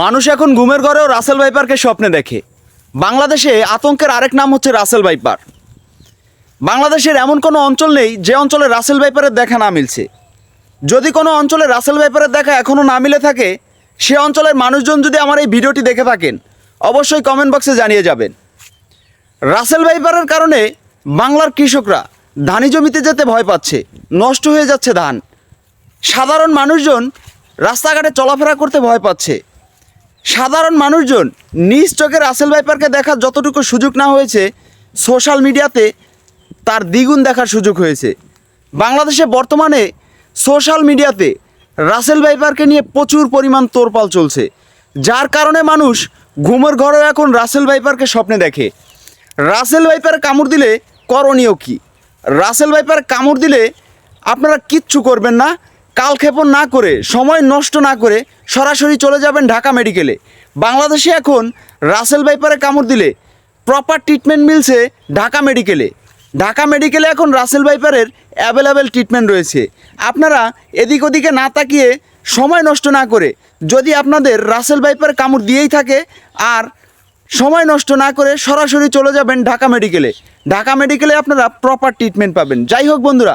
মানুষ এখন ঘুমের ঘরেও রাসেল ভাইপারকে স্বপ্নে দেখে। বাংলাদেশে আতঙ্কের আরেক নাম হচ্ছে রাসেল ভাইপার। বাংলাদেশের এমন কোনো অঞ্চল নেই যে অঞ্চলে রাসেল ভাইপারের দেখা না মিলছে। যদি কোনো অঞ্চলে রাসেল ভাইপারের দেখা এখনও না মিলে থাকে, সে অঞ্চলের মানুষজন যদি আমার এই ভিডিওটি দেখে থাকেন, অবশ্যই কমেন্ট বক্সে জানিয়ে যাবেন। রাসেল ভাইপারের কারণে বাংলার কৃষকরা ধানি জমিতে যেতে ভয় পাচ্ছে, নষ্ট হয়ে যাচ্ছে ধান। সাধারণ মানুষজন রাস্তাঘাটে চলাফেরা করতে ভয় পাচ্ছে। সাধারণ মানুষজন নিজ চোখে রাসেল ভাইপারকে দেখার যতটুকু সুযোগ না হয়েছে, সোশ্যাল মিডিয়াতে তার দ্বিগুণ দেখার সুযোগ হয়েছে। বাংলাদেশে বর্তমানে সোশ্যাল মিডিয়াতে রাসেল ভাইপারকে নিয়ে প্রচুর পরিমাণ তোরপাল চলছে। যার কারণে মানুষ ঘুমের ঘরেও এখন রাসেল ভাইপারকে স্বপ্নে দেখে। রাসেল ভাইপার কামড় দিলে করণীয় কী? রাসেল ভাইপার কামড় দিলে আপনারা কিচ্ছু করবেন না কালক্ষেপণ না করে, সময় নষ্ট না করে সরাসরি চলে যাবেন ঢাকা মেডিকেলে। বাংলাদেশে এখন রাসেল ভাইপারে কামড় দিলে প্রপার ট্রিটমেন্ট মিলছে ঢাকা মেডিকেলে। ঢাকা মেডিকেলে এখন রাসেল ভাইপারের অ্যাভেলেবেল ট্রিটমেন্ট রয়েছে। আপনারা এদিক ওদিকে না তাকিয়ে সময় নষ্ট না করে, যদি আপনাদের রাসেল ভাইপার কামড় দিয়েই থাকে, আর সময় নষ্ট না করে সরাসরি চলে যাবেন ঢাকা মেডিকেলে। ঢাকা মেডিকেলে আপনারা প্রপার ট্রিটমেন্ট পাবেন। যাই হোক বন্ধুরা,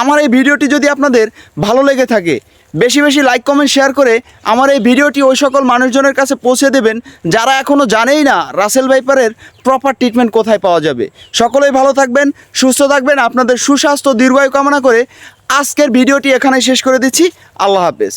আমার এই ভিডিওটি যদি আপনাদের ভালো লেগে থাকে, বেশি বেশি লাইক কমেন্ট শেয়ার করে আমার এই ভিডিওটি ওই সকল মানুষজনের কাছে পৌঁছে দেবেন যারা এখনও জানেই না রাসেল ভাইপারের প্রপার ট্রিটমেন্ট কোথায় পাওয়া যাবে। সকলেই ভালো থাকবেন, সুস্থ থাকবেন, আপনাদের সুস্বাস্থ্য, দীর্ঘায়ু কামনা করে আজকের ভিডিওটি এখানে শেষ করে দিচ্ছি। আল্লাহ হাফেজ।